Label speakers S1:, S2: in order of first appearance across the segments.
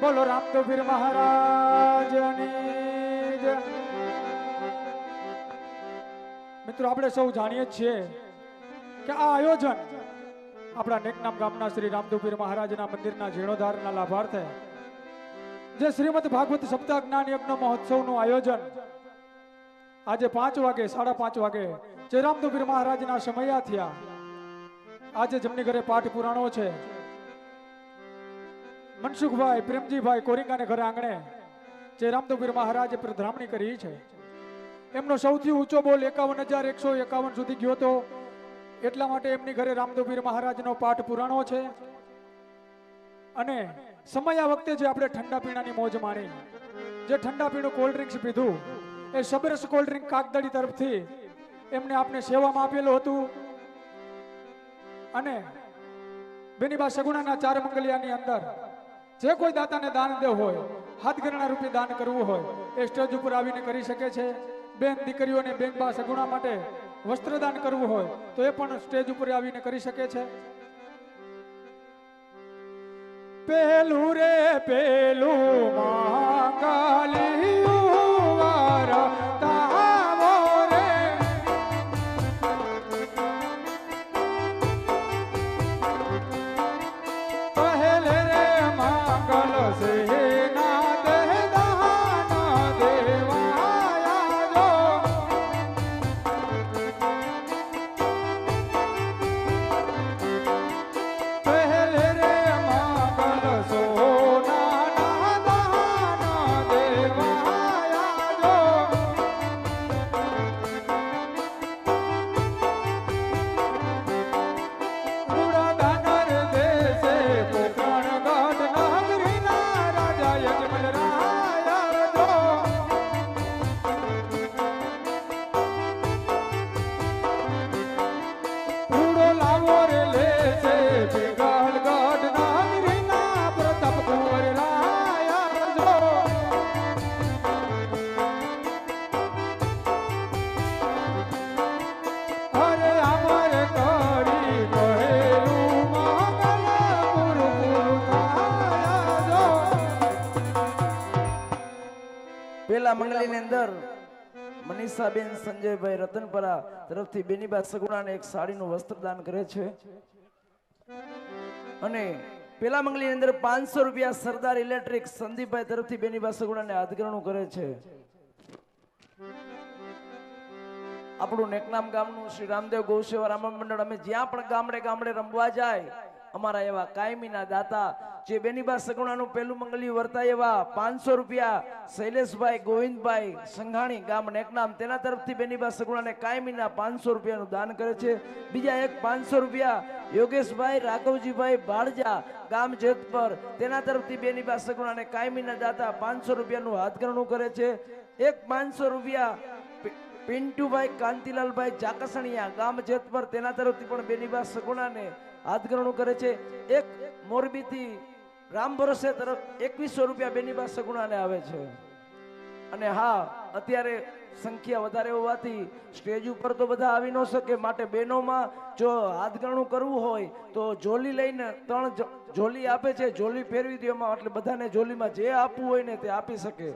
S1: બોલો રામદેવપીર મહારાજની જય. મિત્રો, આપણે સૌ જાણીએ છીએ કે આ આયોજન આપણા નેકનામ ગામના શ્રી રામદુપીર મહારાજના મંદિરના જીર્ણોદ્ધારના લાભાર્થે, જે શ્રીમદ ભાગવત સપ્તાહ જ્ઞાન યજ્ઞ મહોત્સવનું આયોજન આજે પાંચ વાગે, સાડા પાંચ વાગે જે રામદુપીર મહારાજના સમયા થયા આજે જેમની ઘરે પાઠ પુરાણો છે મનસુખભાઈ, પ્રેમજીભાઈ કોરિંગાને ઘરે આંગણે જે રામદેવપીર મહારાજે પ્રધ્રામણી કરી છે. એમનો સૌથી ઊંચો બોલ એકાવન હજાર એકસો એકાવન સુધી ગયો હતો એટલા માટે એમની ઘરે રામદેવપીર મહારાજનો પાઠ પુરાણો છે. અને સમય આ વખતે જે આપણે ઠંડા પીણાની મોજ માણી, જે ઠંડા પીણું કોલ્ડ ડ્રિંક્સ પીધું, એ સબરસ કોલ્ડ ડ્રિંક કાગદડી તરફથી એમને આપને સેવામાં આપેલું હતું. અને બેનીબા સગુણાના ચાર મંગલિયાની અંદર જે કોઈ દાતાને દાન દેવું હોય હાથ ગણના રૂપે દાન કરવું હોય, એ સ્ટેજ ઉપર આવીને કરી શકે છે. બેન દીકરીઓને બેન બા સગુણા માટે વસ્ત્રદાન કરવું હોય, તો એ પણ સ્ટેજ ઉપર આવીને કરી શકે છે. પેલું રે પેલું મહાકાલિયું
S2: પેલા મંગલીની અંદર મનીષાબેન, સંજયભાઈ રતનપરા તરફથી બેનીબા સગુણાને એક સાડીનું વસ્ત્રદાન કરે છે. અને પેલા મંગલીની અંદર પાંચસો રૂપિયા સરદાર ઇલેક્ટ્રિક સંદીપભાઈ તરફથી બેનીબા સગુણાને હાથગરણું કરે છે. આપણું નેકનામ ગામનું શ્રી રામદેવ ગૌસેવા રામ મંડળ અમે જ્યાં પણ ગામડે ગામડે રમવા જાય અમારા એવા કાયમીના દાતા જે બેનીબા સગુણાનું પેલું મંગલી વર્તાય એવા પાંચસો રૂપિયા શૈલેષભાઈ, ગોવિંદભાઈ સંઘાણી ગામ નેકનામ તેના તરફથી બેનીબા સગુણાને કાયમીના પાંચસો રૂપિયાનું દાન કરે છે. બીજા એક પાંચસો રૂપિયા યોગેશભાઈ, રાઘવજીભાઈ ભાડજા ગામ જેતપર તેના તરફથી બેનીબા સગુણાને કાયમીના દાતા પાંચસો રૂપિયાનું હાથગરણું કરે છે. એક પાંચસો રૂપિયા પિન્ટુભાઈ કાંતિલાલભાઈ ચાકસણિયા ગામ જેતપર તેના તરફથી પણ બેનીબા સગુણાને હાથગરણું કરે છે. એક મોરબીથી રામ ભરોસે તરફ એકવીસો રૂપિયા બેનીબા સગુણાને આવે છે. અને હા, અત્યારે સંખ્યા વધારે હોવાથી સ્ટેજ ઉપર તો બધા આવી ન શકે. માટે બહેનોમાં જો હાથગણું કરવું હોય, તો જોલી લઈને ત્રણ જોલી આપે છે. જોલી ફેરવી દેવામાં એટલે બધાને જોલીમાં જે આપવું હોય ને તે આપી શકે.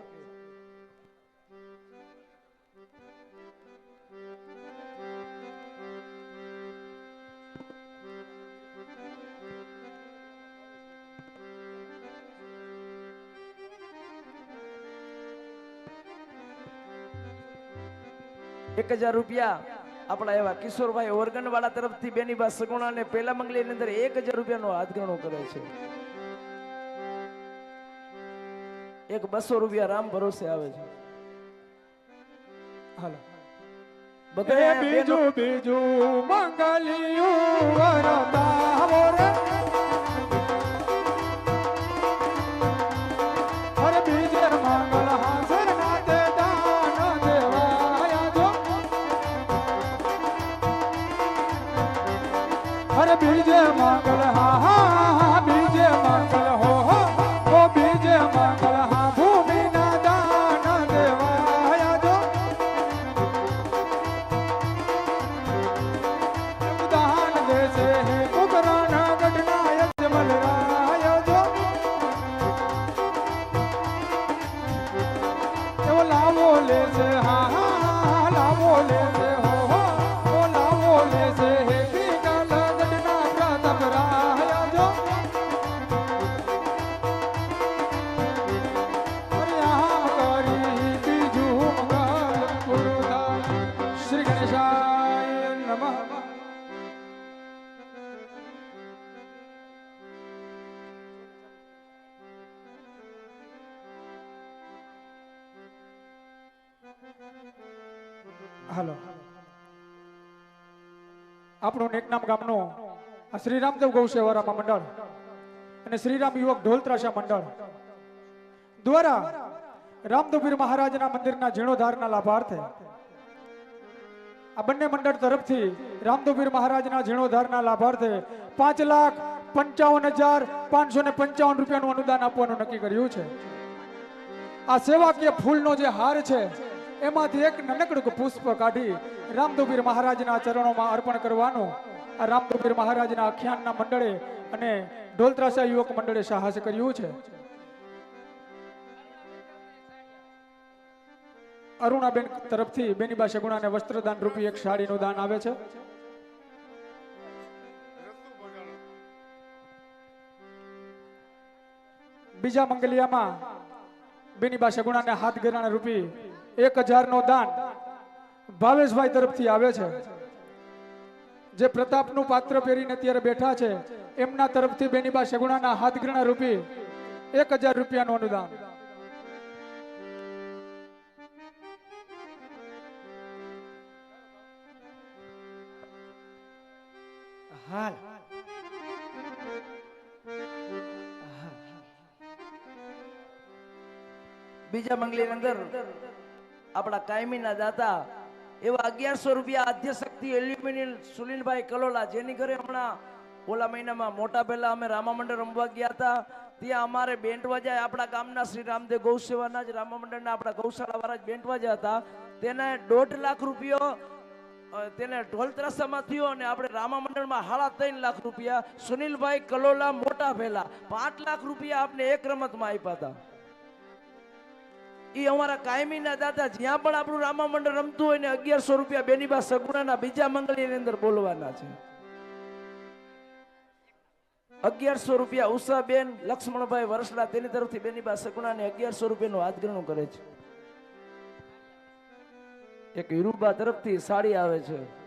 S2: એક હજાર રૂપિયા આપણા એવા કિશોરભાઈ ઓર્ગન વાળા તરફથી બેનીબા સગુણા ને પેલા મંગલીની અંદર એક હજાર રૂપિયાનો હાથગણો કરે છે. એક બસો રૂપિયા રામ ભરોસે આવે છે.
S1: હાલો.
S2: બધા
S1: બીજું બીજું મંગલિયું વરતાવો હાલો. આપણું નેકનામ ગામનું આ શ્રીરામદેવ ગૌસેવારામાં મંડળ અને શ્રીરામ યુવક ઢોલત્રાસા મંડળ દ્વારા રામદેવપીર મહારાજના મંદિરના જીર્ણોદ્ધારના લાભાર્થે આ બંને મંડળ તરફથી રામદેવપીર મહારાજના જીર્ણોદ્ધારના લાભાર્થે પાંચ લાખ પંચાવન હજાર પાંચસો ને પંચાવન રૂપિયાનું અનુદાન આપવાનું નક્કી કર્યું છે. આ સેવાકીય ફૂલનો જે હાર છે એમાંથી એક નાનકડું પુષ્પ કાઢી રામદેવપીર મહારાજના ચરણોમાં અર્પણ કરવાનું. આ રામદેવપીર મહારાજના આખ્યાનના મંડળે અને ઢોલત્રાસા યુવક મંડળે સાહસ કર્યું છે. અરુણાબેન તરફથી બેનીબા શગુણાને વસ્ત્રદાન રૂપી એક સાડીનું દાન આવે છે. બીજા મંગલિયામાં બેનીબા શગુણાને હાથ ગરાણા રૂપી એક હજારનો દાન ભાવેશભાઈ તરફથી આવે છે. જે પ્રતાપનું પાત્ર પહેરીને અત્યારે બેઠા છે, એમના તરફથી બેનીબા સગુણાના હાથ ગરણા રૂપી એક હજાર રૂપિયાનું અનુદાન.
S2: હાલ. બીજા મંગલી અંદર આપણા કાયમીના દાતા એવા અગિયારસો રૂપિયા આદ્યશક્તિ એલ્યુમિનિયમ સુનિલભાઈ કલોલા, જેની ઘરે હમણાં ઓલા મહિનામાં મોટા પહેલા અમે રામા મંડળ રમવા ગયા હતા. ત્યાં અમારે બેન્ટ આપણા ગામના શ્રી રામદેવ ગૌસેવાના જ રામા મંડળના આપણા ગૌશાળા વાળા જ બેન્ટ વાજા હતા. તેને દોઢ લાખ રૂપિયો તેને ઢોલ ત્રાસામાં થયો અને આપણે રામા મંડળમાં હાળા ત્રણ લાખ રૂપિયા. સુનિલભાઈ કલોલા મોટા ભેલા પાંચ લાખ રૂપિયા આપણે એક રમતમાં આપ્યા હતા. ઈ અમારા કાયમીના દાદા જ્યાં પણ આપણું રામા મંડળ રમતું હોય ને અગિયારસો રૂપિયા બેનીબા સગુણાના બીજા મંગળીની અંદર બોલવાના છે. અગિયારસો રૂપિયા ઉષાબેન, લક્ષ્મણભાઈ વરસલા તેની તરફથી બેનીબા સગુણાને અગિયારસો રૂપિયાનું હાથગણું કરે છે. એક હિરુબા તરફથી સાડી આવે છે.